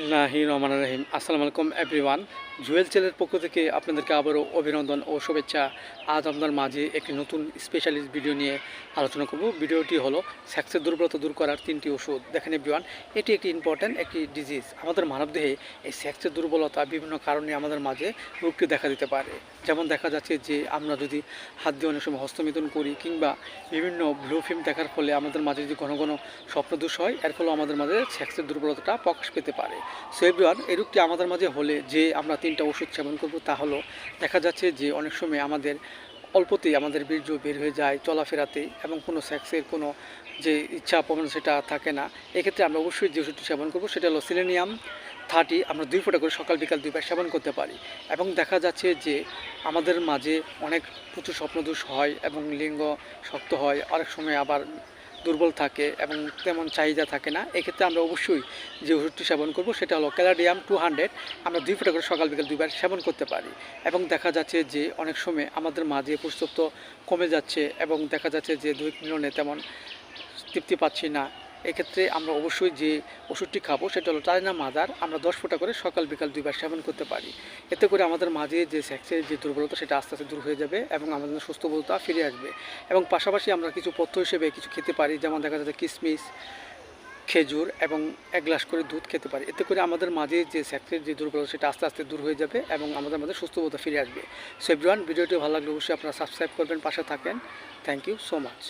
বিসমিল্লাহি রহমান রহিম আসসালামু আলাইকুম, এভরিওয়ান। জুয়েল চ্যানেলের পক্ষ থেকে আপনাদেরকে আবারও অভিনন্দন ও শুভেচ্ছা। আজ আপনার মাঝে একটি নতুন স্পেশালিস্ট ভিডিও নিয়ে আলোচনা করব। ভিডিওটি হলো স্যাক্সের দুর্বলতা দূর করার তিনটি ওষুধ। দেখেন, এভরিওয়ান, এটি একটি ইম্পর্ট্যান্ট একটি ডিজিজ আমাদের মানবদেহে এই স্যাক্সের দুর্বলতা বিভিন্ন কারণে আমাদের মাঝে রোগটি দেখা দিতে পারে। যেমন দেখা যাচ্ছে যে, আমরা যদি হাত দিয়ে অনেক সময় হস্তমিথুন করি কিংবা বিভিন্ন ব্লু ফিল্ম দেখার ফলে আমাদের মাঝে যদি ঘন ঘন স্বপ্নদোষ হয়, এর ফলে আমাদের মাঝে সেক্সের দুর্বলতাটা প্রকাশ পেতে পারে। সো এভরিওয়ান এই রোগটি আমাদের মাঝে হলে যে আমরা তিনটা ওষুধ সেবন করব তা হলো, দেখা যাচ্ছে যে অনেক সময় আমাদের অল্পতেই আমাদের বীর্য বের হয়ে যায় চলাফেরাতে এবং কোনো সেক্সের কোনো যে ইচ্ছা প্রবণ সেটা থাকে না। এক্ষেত্রে আমরা অবশ্যই যে ওষুধটি সেবন করব সেটা হলো সিলেনিয়াম থার্টি, আমরা দুই ফোঁটা করে সকাল বিকাল দুইবার সেবন করতে পারি। এবং দেখা যাচ্ছে যে আমাদের মাঝে অনেক প্রচুর স্বপ্নদোষ হয় এবং লিঙ্গ শক্ত হয়, অনেক সময় আবার দুর্বল থাকে এবং তেমন চাহিদা থাকে না, এক্ষেত্রে আমরা অবশ্যই যে ওষুধটি সেবন করব সেটা হলো ক্যালাডিয়াম টু হান্ড্রেড। আমরা দুই ফোটা করে সকাল বিকাল দুইবার সেবন করতে পারি এবং দেখা যাচ্ছে যে অনেক সময় আমাদের মা দিয়ে পুস্তক কমে যাচ্ছে এবং দেখা যাচ্ছে যে দুই মিলনে তেমন তৃপ্তি পাচ্ছি না। এক্ষেত্রে আমরা অবশ্যই যে ওষুধটি খাব সেটা হলো টাইনা মাদার আমরা দশ ফোঁটা করে সকাল বিকাল দুইবার সেবন করতে পারি। এতে করে আমাদের মাঝে যে সেক্সের যে দুর্বলতা সেটা আস্তে আস্তে দূর হয়ে যাবে এবং আমাদের সুস্থবোধতা ফিরে আসবে। এবং পাশাপাশি আমরা কিছু পথ্য হিসেবে কিছু খেতে পারি, যেমন দেখা যাচ্ছে কিশমিশ খেজুর এবং এক গ্লাস করে দুধ খেতে পারি। এতে করে আমাদের মাঝে যে সেক্সের যে দুর্বলতা সেটা আস্তে আস্তে দূর হয়ে যাবে এবং আমাদের মাঝে সুস্থবোধতা ফিরে আসবে। সো ভিডিওটি ভালো লাগলে অবশ্যই আপনারা সাবস্ক্রাইব করবেন, পাশে থাকেন। Thank you so much